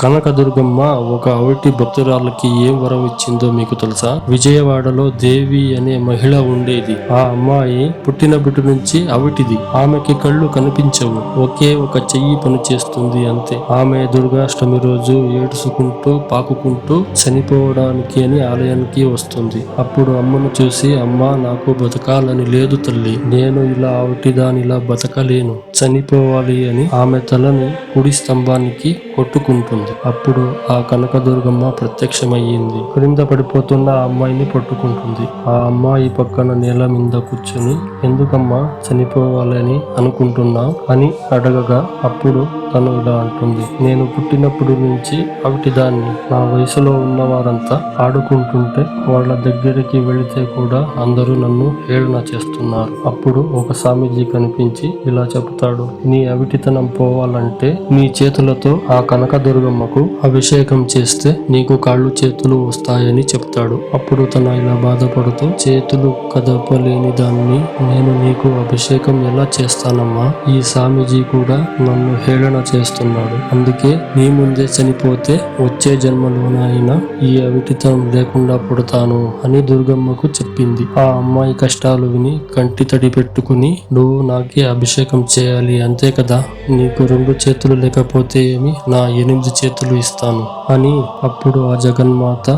కనకదుర్గమ్మ ఒక అవిటి భక్తురాలకి ఏం వరం ఇచ్చిందో మీకు తెలుసా? విజయవాడలో దేవి అనే మహిళ ఉండేది. ఆ అమ్మాయి పుట్టినప్పటి నుంచి అవిటిది. ఆమెకి కళ్ళు కనిపించవు. ఒకే ఒక చెయ్యి పని చేస్తుంది అంతే. ఆమె దుర్గాష్టమి రోజు ఏడుచుకుంటూ పాకుకుంటూ చనిపోవడానికి అని ఆలయానికి వస్తుంది. అప్పుడు అమ్మను చూసి అమ్మ నాకు బతకాలని లేదు తల్లి. నేను ఇలా అవిటిదానిలా బతకలేను. చనిపోవాలి అని ఆమె తలని కుడి స్తంభానికి కొట్టుకుంటుంది. అప్పుడు ఆ కనకదుర్గమ్మ ప్రత్యక్షమయ్యింది. క్రింద పడిపోతున్న ఆ అమ్మాయిని పట్టుకుంటుంది. ఆ అమ్మాయి పక్కన నేల మీద కూర్చొని ఎందుకమ్మా చనిపోవాలని అనుకుంటున్నా అని అడగగా అప్పుడు తను ఇలా అంటుంది. నేను పుట్టినప్పుడు నుంచి అవిటిదాన్ని నా వయసులో ఉన్న వారంతా ఆడుకుంటుంటే వాళ్ళ దగ్గరికి వెళితే కూడా అందరూ నన్ను హేళన చేస్తున్నారు. అప్పుడు ఒక స్వామీజీ కనిపించి ఇలా చెప్తాడు నీ అవిటితనం పోవాలంటే నీ చేతులతో ఆ కనకదుర్గమ్మకు అభిషేకం చేస్తే నీకు కాళ్ళు చేతులు వస్తాయని చెప్తాడు. అప్పుడు తన ఇలా బాధపడుతూ చేతులు కదపలేని దాన్ని నేను నీకు అభిషేకం ఎలా చేస్తానమ్మా? ఈ స్వామీజీ కూడా నన్ను హేళన చేస్తున్నాడు. అందుకే నీ ముందే చనిపోతే వచ్చే జన్మలోనైనా ఈ అవిటితనం లేకుండా పుడతాను అని దుర్గమ్మకు చెప్పింది. ఆ అమ్మాయి కష్టాలు విని కంటి తడి పెట్టుకుని నువ్వు నాకే అభిషేకం చేయాలి అంతే కదా? నీకు రెండు చేతులు లేకపోతే ఏమి? నా ఎనిమిది చేతులు ఇస్తాను అని అప్పుడు ఆ జగన్మాత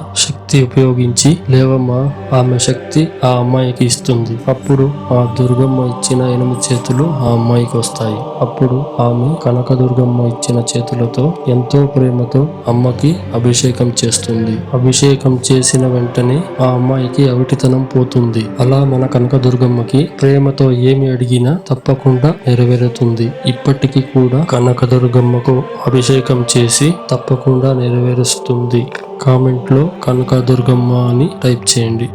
శక్తి ఉపయోగించి లేవమ్మా ఆమె శక్తి ఆ అమ్మాయికి ఇస్తుంది. అప్పుడు ఆ దుర్గమ్మ ఇచ్చిన ఎనిమిది చేతులు ఆ అమ్మాయికి వస్తాయి. అప్పుడు ఆమె కనకదుర్గమ్మ ఇచ్చిన చేతులతో ఎంతో ప్రేమతో అమ్మకి అభిషేకం చేస్తుంది. అభిషేకం చేసిన వెంటనే ఆ అమ్మాయికి అవిటితనం పోతుంది. అలా మన కనకదుర్గమ్మకి ప్రేమతో ఏమి అడిగినా తప్పకుండా నెరవేరుతుంది. ఇప్పటికీ కూడా కనకదుర్గమ్మకు అభిషేకం చేసి తప్పకుండా నెరవేరుస్తుంది. కామెంట్లో కనకదుర్గమ్మ అని టైప్ చేయండి.